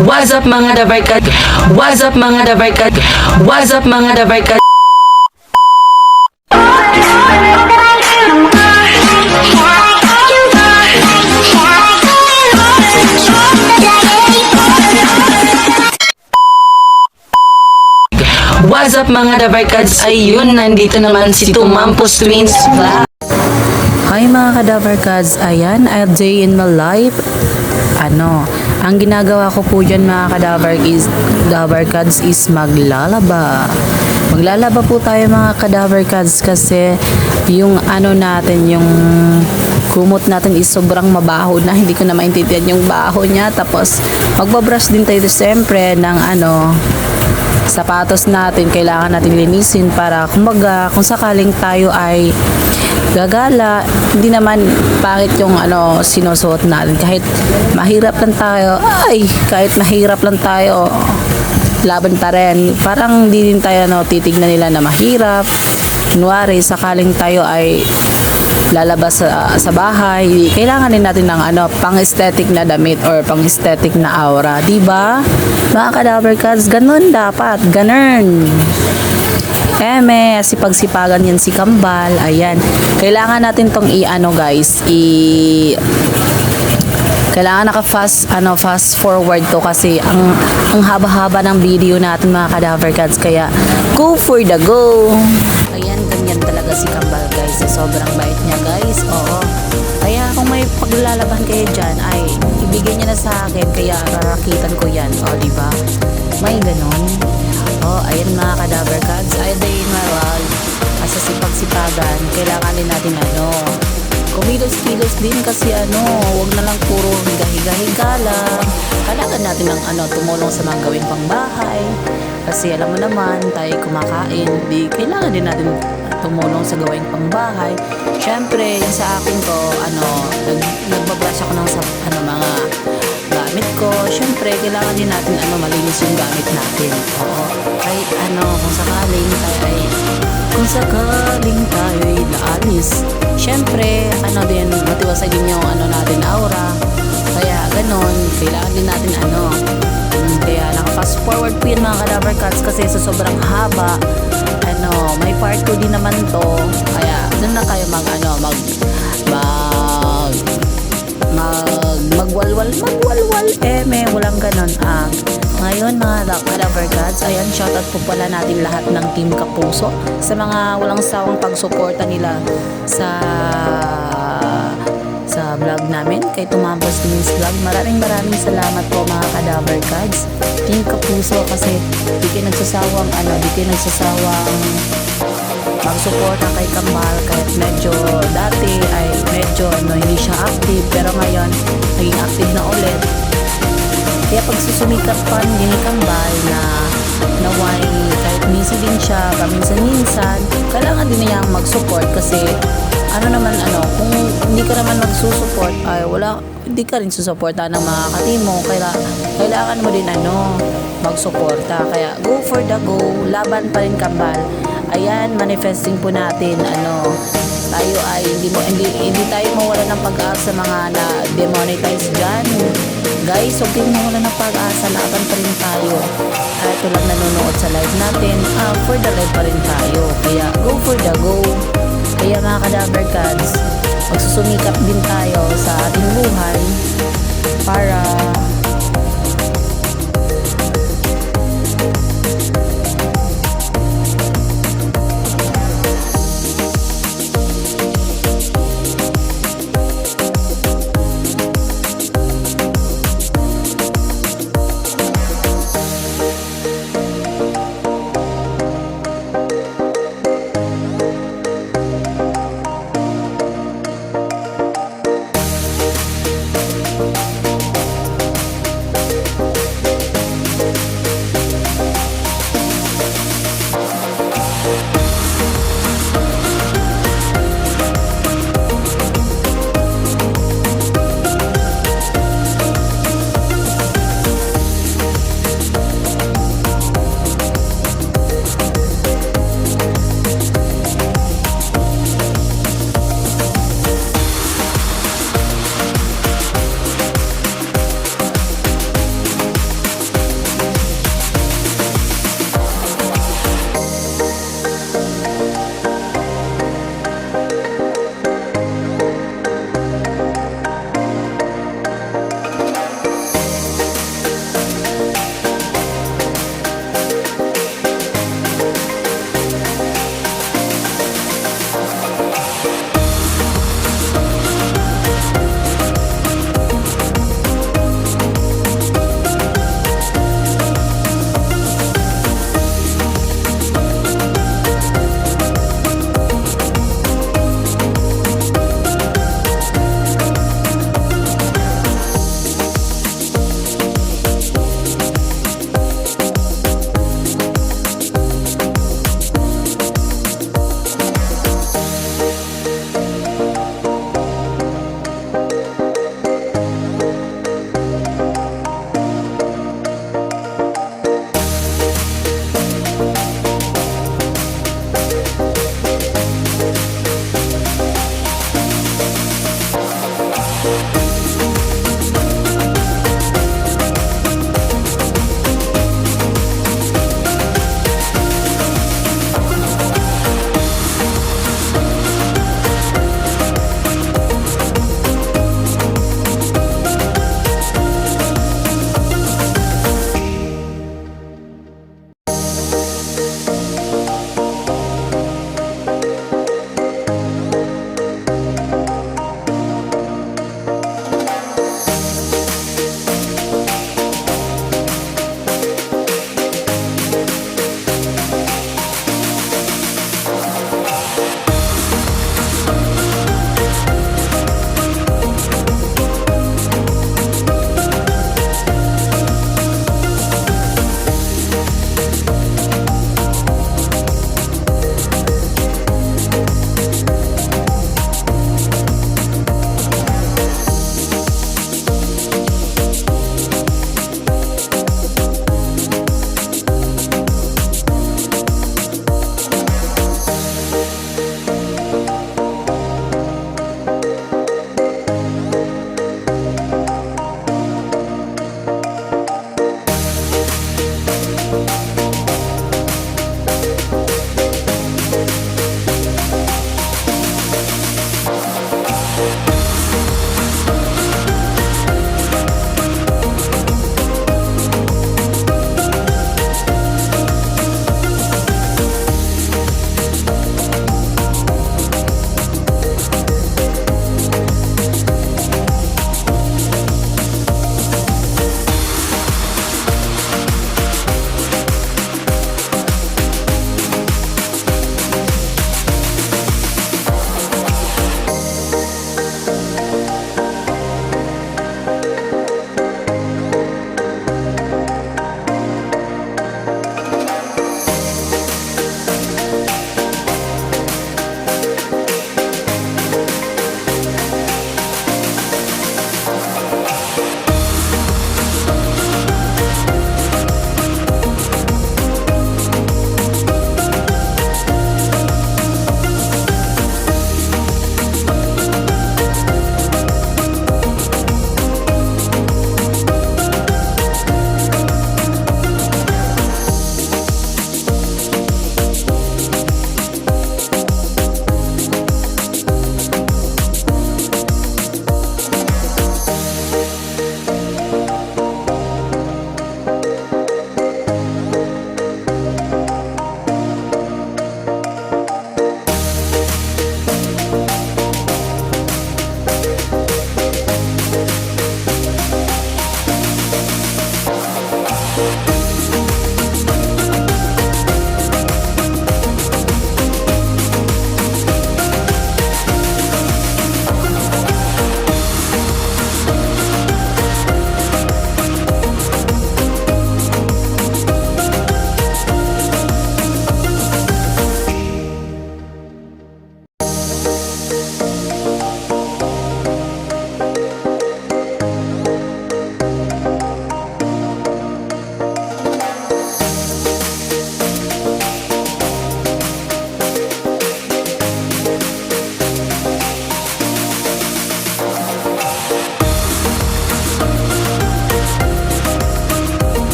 What's up mga dabarkad? What's up mga dabarkad? What's up mga dabarkad? What's up mga dabarkads? Ayun, nandito naman si Tumampos Twins. Hi mga kadaver cards, ayan, a day in my life. Ano, ang ginagawa ko po dyan mga kadaver is, kadaver cards is maglalaba. Maglalaba po tayo mga kadaver cards kasi yung ano natin, yung kumot natin is sobrang mabaho na hindi ko na maintindihan yung baho niya. Tapos magbabrush din tayo siyempre ng ano, sapatos natin kailangan natin linisin para kumbaga kung sakaling tayo ay gagala hindi naman pangit yung ano sinusuot natin. Kahit mahirap lang tayo ay kahit mahirap lang tayo laban pa rin. Parang hindi din tayo no, titignan nila na mahirap. Kunwari sakaling tayo ay lalabas sa, sa bahay, kailangan din natin ng ano, pang-aesthetic na damit or pang-aesthetic na aura, di ba? Mga cadaver cards, ganun dapat, ganun. Eme, sipag-sipagan yan si Kambal, ayan. Kailangan natin tong i-ano guys, i kailangan naka fast ano fast forward to kasi ang ang haba-haba ng video natin mga cadaver cards kaya go for the go talaga si Kambal guys. Sobrang bait niya guys. Oo. Kaya kung may paglalaban kayo dyan ay ibigay niya na sa akin. Kaya rarakitan ko yan. O di ba may ganon. Oh ayan mga cadaver cards ay day in my life sa sipag-sipagan kailangan din natin ano? Kumilos-kilos din kasi ano, wag na lang puro higa-higa-higa lang. Kailangan natin ng ano, tumulong sa mga gawing pangbahay. Kasi alam mo naman, tayo kumakain, di kailangan din natin tumulong sa gawing pangbahay. Siyempre, yung sa akin ko, ano, nag, nagbabrush ako ng sa, ano, mga gamit ko. Siyempre, kailangan din natin ano, malinis yung gamit natin. Oo. Kahit ano, kung sakaling tayo ay kung sakaling tayo'y naalis. Siyempre, ano din, matiwasay din yung ano natin aura. Kaya ganon, kailangan din natin ano. Kaya naka-fast forward po yun mga cadaver cuts kasi sa sobrang haba, ano, may part ko din naman to. Kaya doon na kayo mag ano, mag mag mag magwalwal magwalwal eh may walang ganon ah ngayon mga cadaver gods ayan shoutout po pala natin lahat ng team Kapuso sa mga walang sawang pagsuporta nila sa kay Tumambos News Vlog maraming maraming salamat po mga cadaver gods. Team Kapuso kasi di kayo nagsasawang ano di kayo nagsasawang magsuporta kay Kambal kahit medyo dati ay medyo ano, hindi siya active pero ngayon naging active na ulit. Kaya pagsusumikat pa din ni Kambal na naway busy din siya paminsan-minsan kailangan din niyang mag-support kasi ano naman ano kung hindi ka naman magsusupport ay wala hindi ka rin susuporta ng mga katim mo kaya kailangan mo din ano magsuporta. Kaya go for the go laban pa rin Kambal. Ayan manifesting po natin ano tayo ay hindi mo hindi, hindi tayo mawala ng pag-asa mga na demonetize dyan guys huwag kayong mawala ng pag-asa. Laban pa rin tayo. At tulad nanonood sa live natin ah, for the live pa rin tayo. Kaya go for the go. Kaya mga cadaver cats magsusumikap din tayo sa ating buhay para